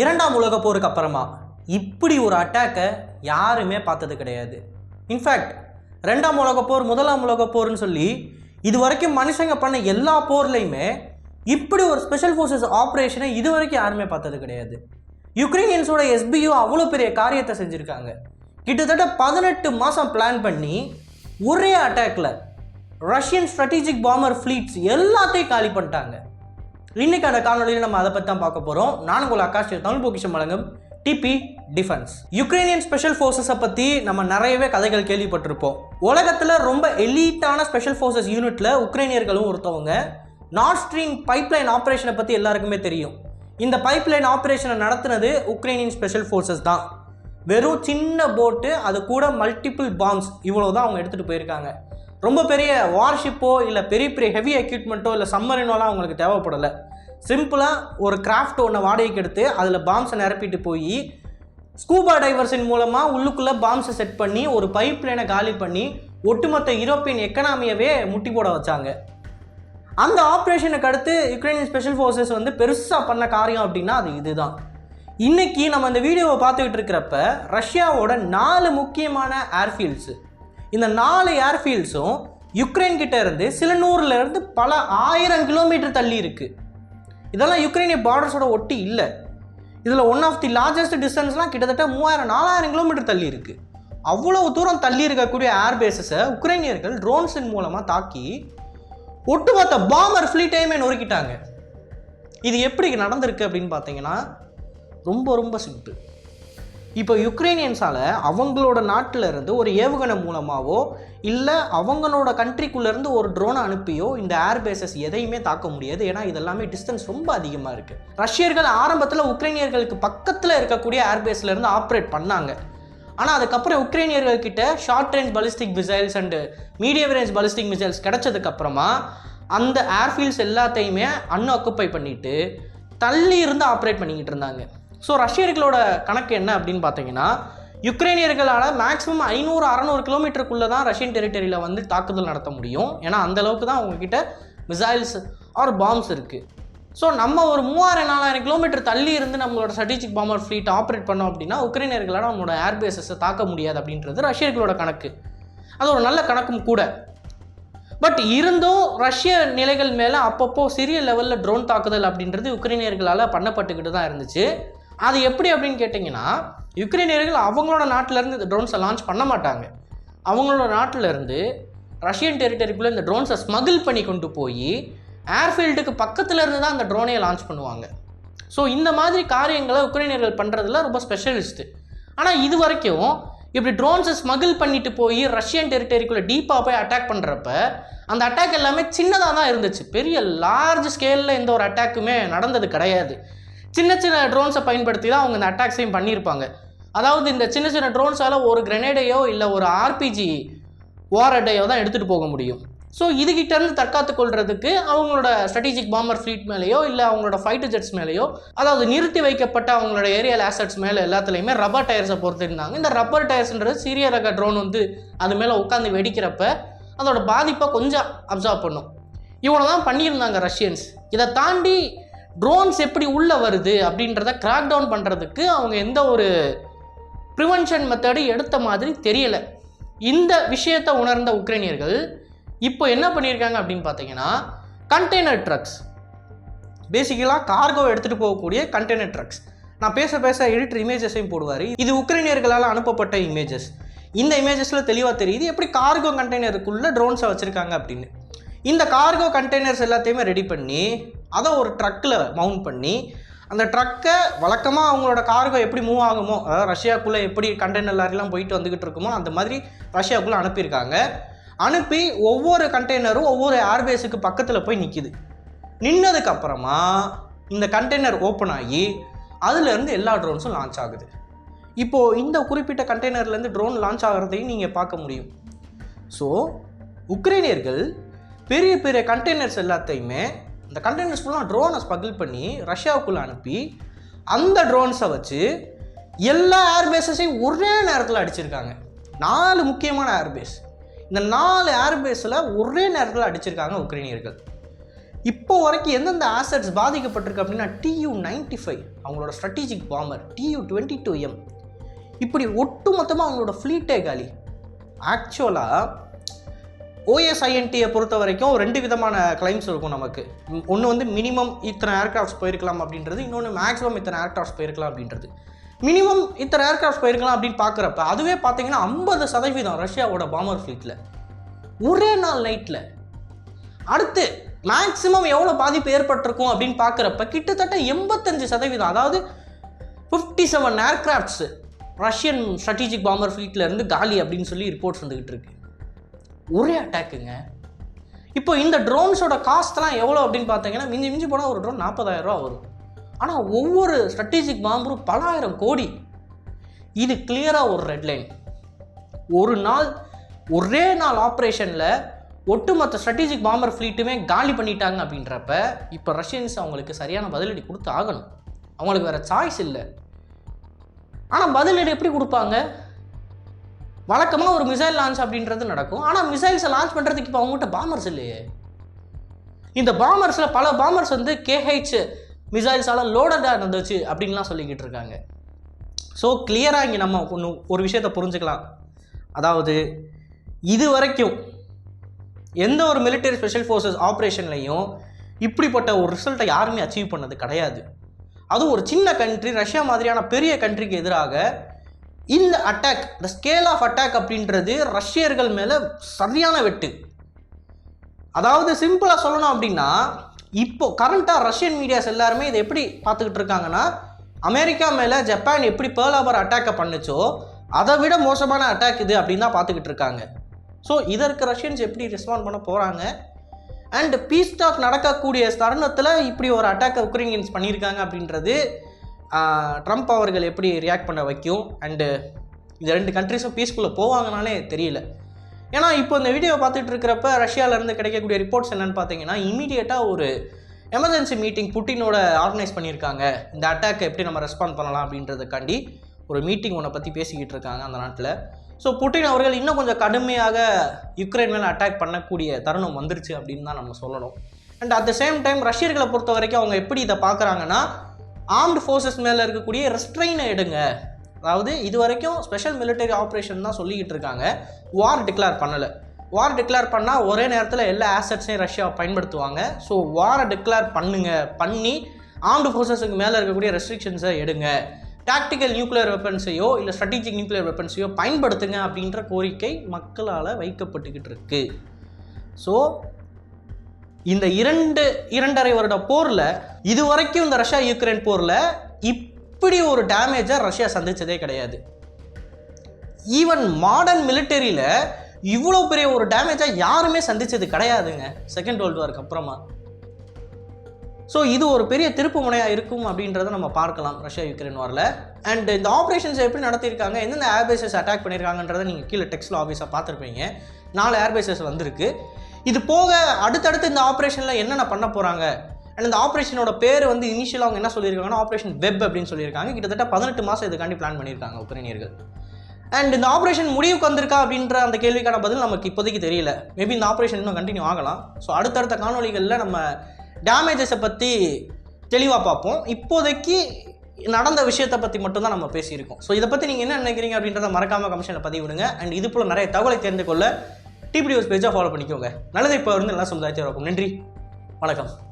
இரண்டாம் உலக போருக்கு அப்புறமா இப்படி ஒரு அட்டாக்கை யாருமே பார்த்தது கிடையாது. இன்ஃபேக்ட் ரெண்டாம் உலக போர் முதலாம் உலக போர்னு சொல்லி இது வரைக்கும் மனுஷங்க பண்ண எல்லா போர்லையுமே இப்படி ஒரு ஸ்பெஷல் ஃபோர்ஸஸ் ஆப்ரேஷனை இது வரைக்கும் யாருமே பார்த்தது கிடையாது. யுக்ரைனியன்ஸோட எஸ்பியு அவ்வளோ பெரிய காரியத்தை செஞ்சுருக்காங்க. கிட்டத்தட்ட பதினெட்டு மாதம் பிளான் பண்ணி ஒரே அட்டாக்ல ரஷ்யன் ஸ்ட்ராட்டஜிக் பாமர் ஃப்ளீட்ஸ் எல்லாத்தையும் காலி பண்ணிட்டாங்க. இன்னைக்கான காணொலியில் நம்ம அதை பற்றி தான் பார்க்க போகிறோம் நான் உங்கள் ஆகாஷ் தமிழ் பொக்கிஷம் வழங்கும் டிபி டிஃபென்ஸ். யுக்ரைனியன் ஸ்பெஷல் ஃபோர்ஸஸை பற்றி நம்ம நிறையவே கதைகள் கேள்விப்பட்டிருப்போம். உலகத்தில் ரொம்ப எலீட்டான ஸ்பெஷல் ஃபோர்ஸஸ் யூனிட்டில் உக்ரைனியர்களும் ஒருத்தவங்க. நார்த் ஸ்ட்ரீம் பைப்லைன் ஆப்ரேஷனை பற்றி எல்லாருக்குமே தெரியும். இந்த பைப்லைன் ஆப்ரேஷனை நடத்துனது உக்ரைனியன் ஸ்பெஷல் ஃபோர்ஸஸ் தான். வெறும் சின்ன போட்டு அது கூட மல்டிபிள் பாம்ஸ் இவ்வளோ தான் அவங்க எடுத்துகிட்டு போயிருக்காங்க. ரொம்ப பெரிய வார்ஷிப்போ இல்லை பெரிய பெரிய ஹெவி எக்யூப்மெண்ட்டோ இல்லை சம்மரினோலாம் அவங்களுக்கு தேவைப்படலை. சிம்பிளாக ஒரு கிராஃப்ட் ஒன்று வாடகைக்கு எடுத்து அதில் பாம்ஸை நிரப்பிட்டு போய் ஸ்கூபா டைவர்ஸின் மூலமாக உள்ளுக்குள்ளே பாம்ஸை செட் பண்ணி ஒரு பைப் லைனை காலி பண்ணி ஒட்டுமொத்த யூரோப்பியன் எக்கனாமியவே முட்டி போட வச்சாங்க. அந்த ஆப்ரேஷனுக்கு அடுத்து யுக்ரைனியன் ஸ்பெஷல் ஃபோர்ஸஸ் வந்து பெருசாக பண்ண காரியம் அப்படின்னா அது இதுதான். இன்றைக்கி நம்ம இந்த வீடியோவை பார்த்துக்கிட்டு இருக்கிறப்ப ரஷ்யாவோட நாலு முக்கியமான ஏர்ஃபீல்ட்ஸு இந்த நாலு ஏர்ஃபீல்ட்ஸும் யுக்ரைன் கிட்ட இருந்து சில நூறுலேருந்து பல ஆயிரம் கிலோமீட்டர் தள்ளி இருக்கு. இதெல்லாம் யுக்ரைனிய பார்டர்ஸோட ஒட்டி இல்லை. இதில் ஒன் ஆஃப் தி லார்ஜஸ்ட் டிஸ்டன்ஸ்லாம் கிட்டத்தட்ட மூவாயிரம் நாலாயிரம் கிலோமீட்டர் தள்ளி இருக்கு. அவ்வளவு தூரம் தள்ளி இருக்கக்கூடிய ஏர் பேஸஸை உக்ரைனியர்கள் ட்ரோன்ஸின் மூலமாக தாக்கி ஒட்டுமொத்த பாமர் ஃப்ளீட்டையுமே நொறுக்கிட்டாங்க. இது எப்படி நடந்திருக்கு அப்படின்னு பார்த்தீங்கன்னா ரொம்ப ரொம்ப சிம்பிள் இப்போ யுக்ரைனியன்ஸால் அவங்களோட நாட்டில் இருந்து ஒரு ஏவுகணை மூலமாகவோ இல்லை அவங்களோட கண்ட்ரிக்குள்ளேருந்து ஒரு ட்ரோனை அனுப்பியோ இந்த ஏர் பேசஸ் எதையுமே தாக்க முடியாது. ஏன்னா இதெல்லாமே டிஸ்டன்ஸ் ரொம்ப அதிகமாக இருக்குது ரஷ்யர்கள் ஆரம்பத்தில் உக்ரைனியர்களுக்கு பக்கத்தில் இருக்கக்கூடிய ஏர் ஆப்ரேட் பண்ணாங்க. ஆனால் அதுக்கப்புறம் உக்ரைனியர்கள் கிட்ட short range ballistic missiles and medium range ballistic missiles கிடைச்சதுக்கப்புறமா அந்த ஏர்ஃபீல்ட்ஸ் எல்லாத்தையுமே அன்ஆக்குப்பை பண்ணிவிட்டு தள்ளி இருந்து ஆப்ரேட் பண்ணிக்கிட்டு இருந்தாங்க. ஸோ ரஷ்யர்களோட கணக்கு என்ன அப்படின்னு பார்த்தீங்கன்னா யுக்ரைனியர்களால் மேக்ஸிமம் ஐநூறு அறநூறு கிலோமீட்டருக்குள்ளே தான் ரஷ்யன் டெரிட்டரியில் வந்து தாக்குதல் நடத்த முடியும். ஏன்னா அந்த அளவுக்கு தான் அவங்கக்கிட்ட மிசைல்ஸ் ஆர் பாம்ஸ் இருக்குது ஸோ நம்ம ஒரு மூவாயிரம் நாலாயிரம் கிலோமீட்டர் தள்ளி இருந்து நம்மளோட ஸ்ட்ராட்டஜிக் பாம்பர் ஃப்ளீட் ஆப்ரேட் பண்ணோம் அப்படின்னா உக்ரைனியர்களால் நம்மளோட ஏர்பேஸஸை தாக்க முடியாது அப்படின்றது ரஷ்யர்களோட கணக்கு. அது ஒரு நல்ல கணக்கும் கூட. பட் இருந்தும் ரஷ்ய நிலைகள் மேலே அப்பப்போ சிறிய லெவலில் ட்ரோன் தாக்குதல் அப்படின்றது உக்ரைனியர்களால் பண்ணப்பட்டுக்கிட்டு தான் இருந்துச்சு. அது எப்படி அப்படின்னு கேட்டிங்கன்னா யுக்ரைனியர்கள் அவங்களோட நாட்டிலேருந்து இந்த ட்ரோன்ஸை லான்ச் பண்ண மாட்டாங்க. அவங்களோட நாட்டில் இருந்து ரஷ்யன் டெரிட்டரிக்குள்ளே இந்த ட்ரோன்ஸை ஸ்மகிள் பண்ணி கொண்டு போய் ஏர்ஃபீல்டுக்கு பக்கத்தில் இருந்து தான் அந்த ட்ரோனையை லான்ச் பண்ணுவாங்க. ஸோ இந்த மாதிரி காரியங்களை உக்ரைனியர்கள் பண்ணுறதுல ரொம்ப ஸ்பெஷலிஸ்ட்டு ஆனால் இது வரைக்கும் இப்படி ட்ரோன்ஸை ஸ்மகிள் பண்ணிட்டு போய் ரஷ்யன் டெரிட்டரிக்குள்ளே டீப்பாக போய் அட்டாக் பண்ணுறப்ப அந்த அட்டாக் எல்லாமே சின்னதாக தான் இருந்துச்சு. பெரிய லார்ஜ் ஸ்கேலில் எந்த ஒரு அட்டாக்குமே நடந்தது கிடையாது. சின்ன சின்ன ட்ரோன்ஸை பயன்படுத்தி தான் அவங்க இந்த அட்டாக்ஸையும் பண்ணியிருப்பாங்க. அதாவது இந்த சின்ன சின்ன ட்ரோன்ஸால் ஒரு கிரனேடையோ இல்லை ஒரு ஆர்பிஜி வாரட்டையோ தான் எடுத்துகிட்டு போக முடியும். ஸோ இதுகிட்டேருந்து தற்காத்து கொள்றதுக்கு அவங்களோட ஸ்ட்ராட்டஜிக் பாம்பர் ஃப்ளீட் மேலேயோ இல்லை அவங்களோட ஃபைட்டர் ஜெட்ஸ் மேலேயோ அதாவது நிறுத்தி வைக்கப்பட்ட அவங்களோட ஏரியல் ஆசட்ஸ் மேலே எல்லாத்துலேயுமே ரப்பர் டயர்ஸை பொறுத்திருந்தாங்க இந்த ரப்பர் டயர்ஸ்ன்றது சிறிய ரக ட்ரோன் வந்து அது மேலே உட்காந்து வெடிக்கிறப்ப அதோட பாதிப்பை கொஞ்சம் அப்சர்வ் பண்ணும். இவ்வளோ தான் பண்ணியிருந்தாங்க ரஷ்யன்ஸ். இதை தாண்டி ட்ரோன்ஸ் எப்படி உள்ளே வருது அப்படின்றத கிராக் டவுன் பண்ணுறதுக்கு அவங்க எந்த ஒரு ப்ரிவென்ஷன் மெத்தடு எடுத்த மாதிரி தெரியலை. இந்த விஷயத்தை உணர்ந்த உக்ரைனியர்கள் இப்போ என்ன பண்ணியிருக்காங்க அப்படின்னு பார்த்தீங்கன்னா கண்டெய்னர் ட்ரக்ஸ் பேசிக்கலாக கார்கோ எடுத்துகிட்டு போகக்கூடிய கண்டெய்னர் ட்ரக்ஸ் நான் பேச பேச எடிட்டர் இமேஜஸையும் போடுவார். இது உக்ரைனியர்களால் அனுப்பப்பட்ட இமேஜஸ் இந்த இமேஜஸில் தெளிவாக தெரியுது எப்படி கார்கோ கண்டெய்னருக்குள்ளே ட்ரோன்ஸை வச்சுருக்காங்க அப்படின்னு. இந்த கார்கோ கண்டெய்னர்ஸ் எல்லாத்தையுமே ரெடி பண்ணி அதை ஒரு ட்ரக்கில் மவுண்ட் பண்ணி அந்த ட்ரக்கை வழக்கமாக அவங்களோட கார்கோ எப்படி மூவ் ஆகுமோ அதாவது ரஷ்யாக்குள்ளே எப்படி கண்டெய்னர் லாரிலாம் போயிட்டு வந்துக்கிட்டு இருக்குமோ அந்த மாதிரி ரஷ்யாவுக்குள்ளே அனுப்பியிருக்காங்க. அனுப்பி ஒவ்வொரு கண்டெய்னரும் ஒவ்வொரு ஏர்பேஸுக்கு பக்கத்தில் போய் நிற்கிது நின்னதுக்கப்புறமா இந்த கண்டெய்னர் ஓப்பன் ஆகி அதுலேருந்து எல்லா ட்ரோன்ஸும் லான்ச் ஆகுது. இப்போது இந்த குறிப்பிட்ட கண்டெய்னர்லேருந்து ட்ரோன் லான்ச் ஆகிறதையும் நீங்கள் பார்க்க முடியும். ஸோ உக்ரைனியர்கள் பெரிய பெரிய கண்டெய்னர்ஸ் எல்லாத்தையுமே இந்த கண்டெய்னர்ஸ் ஃபுல்லாக ட்ரோனை ஸ்பகிள் பண்ணி ரஷ்யாவுக்குள்ளே அனுப்பி அந்த ட்ரோன்ஸை வச்சு எல்லா ஏர்பேஸஸையும் ஒரே நேரத்தில் அடிச்சிருக்காங்க. நாலு முக்கியமான ஏர்பேஸ் இந்த நாலு ஏர்பேஸில் ஒரே நேரத்தில் அடிச்சிருக்காங்க உக்ரைனியர்கள். இப்போ வரைக்கும் எந்தெந்த ஆசட்ஸ் பாதிக்கப்பட்டிருக்கு அப்படின்னா டியூ நைன்டி ஃபைவ் அவங்களோட strategic bomber TU twenty two M இப்படி ஒட்டுமொத்தமாக அவங்களோட ஃப்ளீட்டே காலி. ஆக்சுவலாக ஓஎஸ்ஐஎன்டியை பொறுத்த வரைக்கும் ரெண்டு விதமான கிளைம்ஸ் இருக்கும் நமக்கு. ஒன்று வந்து மினிமம் இத்தனை ஏர்க்ராஃப்ட்ஸ் போயிருக்கலாம் அப்படின்றது இன்னொன்று மேக்ஸிமம் இத்தனை ஏர்க்ராஃப்ட்ஸ் போயிருக்கலாம் அப்படின்றது. மினிமம் இத்தனை ஏர்கிராஃப்ட்ஸ் போயிருக்கலாம் அப்படின்னு பார்க்குறப்ப அதுவே பார்த்தீங்கன்னா ஐம்பது சதவீதம் ரஷ்யாவோட பாமர் ஃப்ளீட்டில் ஒரே நாள் நைட்டில் அடுத்து மேக்ஸிமம் எவ்வளோ பாதிப்பு ஏற்பட்டிருக்கும் அப்படின்னு பார்க்குறப்ப கிட்டத்தட்ட எண்பத்தஞ்சு சதவீதம் அதாவது fifty seven aircrafts Russian strategic bomber ஃப்ளீட்டில் இருந்து காலி அப்படின்னு சொல்லி ரிப்போர்ட்ஸ் வந்துக்கிட்டு இருக்கு. ஒரே அட்டாக்குங்க இப்போ இந்த ட்ரோன்ஸோட காஸ்ட்லாம் எவ்வளோ அப்படின்னு பார்த்தீங்கன்னா மிஞ்சி மிஞ்சி போனால் ஒரு ட்ரோன் நாற்பதாயிரம் ரூபா வரும். ஆனால் ஒவ்வொரு ஸ்ட்ராட்டஜிக் பாம்பரும் பலாயிரம் கோடி. இது கிளியராக ஒரு ரெட் லைன் ஒரு நாள் ஒரே நாள் ஆப்ரேஷனில் ஒட்டுமொத்த ஸ்ட்ராட்டஜிக் பாம்பர் ஃப்ளீட்டுமே காலி பண்ணிட்டாங்க அப்படின்றப்ப இப்போ ரஷ்யன்ஸ் அவங்களுக்கு சரியான பதிலடி கொடுத்து ஆகணும். அவங்களுக்கு வேறு சாய்ஸ் இல்லை. ஆனால் பதிலடி எப்படி கொடுப்பாங்க? வழக்கமாக ஒரு மிசைல் லான்ச் அப்படின்றது நடக்கும். ஆனால் மிசைல்ஸை லான்ச் பண்ணுறதுக்கு இப்போ அவங்ககிட்ட பாமர்ஸ் இல்லையே. இந்த பாமர்ஸில் பல பாமர்ஸ் வந்து கேஹெச் மிசைல்ஸால் லோடடாக இருந்துச்சு அப்படின்லாம் சொல்லிக்கிட்டு இருக்காங்க. ஸோ கிளியராக இங்கே நம்ம ஒன்று ஒரு விஷயத்தை புரிஞ்சுக்கலாம். அதாவது இது வரைக்கும் எந்த ஒரு மிலிட்டரி ஸ்பெஷல் ஃபோர்ஸஸ் ஆப்ரேஷன்லையும் இப்படிப்பட்ட ஒரு ரிசல்ட்டை யாருமே அச்சீவ் பண்ணது கிடையாது. அதுவும் ஒரு சின்ன கண்ட்ரி ரஷ்யா மாதிரியான பெரிய கண்ட்ரிக்கு எதிராக இந்த attack the scale of attack அப்படின்றது ரஷ்யர்கள் மேலே சரியான வெட்டு. அதாவது சிம்பிளாக சொல்லணும் அப்படின்னா இப்போ கரண்ட்டாக ரஷ்யன் மீடியாஸ் எல்லாருமே இதை எப்படி பார்த்துக்கிட்டு இருக்காங்கன்னா அமெரிக்கா மேலே ஜப்பான் எப்படி பேர்ல் ஹார்பர் அட்டாக்கை பண்ணுச்சோ அதை விட மோசமான அட்டாக் இது அப்படின்னு தான் பார்த்துக்கிட்டு இருக்காங்க. ஸோ இதற்கு ரஷ்யன்ஸ் எப்படி ரெஸ்பாண்ட் பண்ண போகிறாங்க அண்ட் பீஸ் டாக் நடக்கக்கூடிய தருணத்தில் இப்படி ஒரு அட்டாக்கை உக்ரைனியன்ஸ் பண்ணியிருக்காங்க அப்படின்றது ட்ரம்ப் அவர்கள் எப்படி ரியாக்ட் பண்ண வைக்கும்? அண்டு இந்த ரெண்டு கண்ட்ரிஸும் பீஸ்ஃபுல்லாக போவாங்கனாலே தெரியல. ஏன்னா இப்போ இந்த வீடியோ பார்த்துட்டு இருக்கிறப்ப ரஷ்யாவிலேருந்து கிடைக்கக்கூடிய ரிப்போர்ட்ஸ் என்னன்னு பார்த்தீங்கன்னா இமீடியட்டாக ஒரு எமர்ஜென்சி மீட்டிங் புட்டினோட ஆர்கனைஸ் பண்ணியிருக்காங்க. இந்த அட்டாக்கை எப்படி நம்ம ரெஸ்பாண்ட் பண்ணலாம் அப்படின்றதுக்காண்டி ஒரு மீட்டிங் ஒன்றை பற்றி பேசிக்கிட்டு இருக்காங்க அந்த நாட்டில். ஸோ புட்டின் அவர்கள் இன்னும் கொஞ்சம் கடுமையாக யுக்ரைன் மேலே அட்டாக் பண்ணக்கூடிய தருணம் வந்துருச்சு அப்படின்னு தான் நம்ம சொல்லணும். And at the same time ரஷ்யர்களை பொறுத்த வரைக்கும் அவங்க எப்படி இதை பார்க்குறாங்கன்னா ஆர்ம்டு ஃபோர்ஸஸ் மேலே இருக்கக்கூடிய ரெஸ்ட்ரெயினை எடுங்க. அதாவது இது வரைக்கும் ஸ்பெஷல் மிலிட்டரி ஆப்ரேஷன் தான் சொல்லிக்கிட்டு இருக்காங்க. வார் டிக்ளேர் பண்ணலை. வார் டிக்ளேர் பண்ணால் ஒரே நேரத்தில் எல்லா ஆசட்ஸையும் ரஷ்யா பயன்படுத்துவாங்க. ஸோ வாரை டிக்ளேர் பண்ணுங்க. பண்ணி ஆர்ம்டு ஃபோர்ஸஸுக்கு மேலே இருக்கக்கூடிய ரெஸ்ட்ரிக்ஷன்ஸை எடுங்க. டாக்டிக்கல் நியூக்ளியர் வெப்பன்ஸையோ இல்லை ஸ்ட்ராட்டஜிக் நியூக்ளியர் வெப்பன்ஸையோ பயன்படுத்துங்க அப்படின்ற கோரிக்கை மக்களால் வைக்கப்பட்டுக்கிட்டு இருக்குது ஸோ இந்த இரண்டு இரண்டரை வருட போரில் இது வரைக்கும் இந்த ரஷ்யா யுக்ரைன் போரில் இப்படி ஒரு டேமேஜை ரஷ்யா சந்தித்ததே கிடையாது. ஈவன் மாடர்ன் மிலிட்டரியில் இவ்வளோ பெரிய ஒரு டேமேஜை யாருமே சந்தித்தது கிடையாதுங்க செகண்ட் வேர்ல்டு வார்க்கு அப்புறமா. ஸோ இது ஒரு பெரிய திருப்பு முனையாக இருக்கும் அப்படின்றத நம்ம பார்க்கலாம் ரஷ்யா யுக்ரைன் வாரில் அண்ட் இந்த ஆப்ரேஷன்ஸ் எப்படி நடத்தியிருக்காங்க எந்தெந்த ஏர்பேசஸ் அட்டாக் பண்ணியிருக்காங்கன்றதை நீங்கள் கீழே டெக்ஸ்டில் ஆஃபீஸாக பார்த்துருப்பீங்க. நாலு ஏர்பேசஸ் வந்திருக்கு. இது போக அடுத்தடுத்து இந்த ஆப்ரேஷனில் என்னென்ன பண்ண போகிறாங்க அண்ட் இந்த ஆப்ரேஷனோட பேர் வந்து இனிஷியலாக அவங்க என்ன சொல்லியிருக்காங்கன்னா ஆப்ரேஷன் வெப் அப்படின்னு சொல்லியிருக்காங்க. கிட்டத்தட்ட பதினெட்டு மாதம் இதுக்காண்டி பிளான் பண்ணியிருக்காங்க உக்ரைனியர்கள். அண்ட் இந்த ஆப்ரேஷன் முடிவுக்கு வந்திருக்கா அப்படின்ற அந்த கேள்விக்கான பதில் நமக்கு இப்போதைக்கு தெரியல. மேபி இந்த ஆப்ரேஷன் இன்னும் கண்டினியூ ஆகலாம். ஸோ அடுத்தடுத்த காணொளிகளில் நம்ம டேமேஜஸை பற்றி தெளிவாக பார்ப்போம். இப்போதைக்கு நடந்த விஷயத்தை பற்றி மட்டும்தான் நம்ம பேசியிருக்கோம். ஸோ இதை பற்றி நீங்கள் என்ன நினைக்கிறீங்க அப்படின்றத மறக்காமல் கமிஷனில் பதிவிடுங்க. அண்ட் இது போல் நிறைய தகவலை தெரிந்து கொள்ள டிபிடிஎஸ் பேஜாக ஃபாலோ பண்ணிக்கோங்க. நல்லதை இப்போ வந்து நல்லா சமுதாயத்தை இருக்கும் நன்றி. வணக்கம்.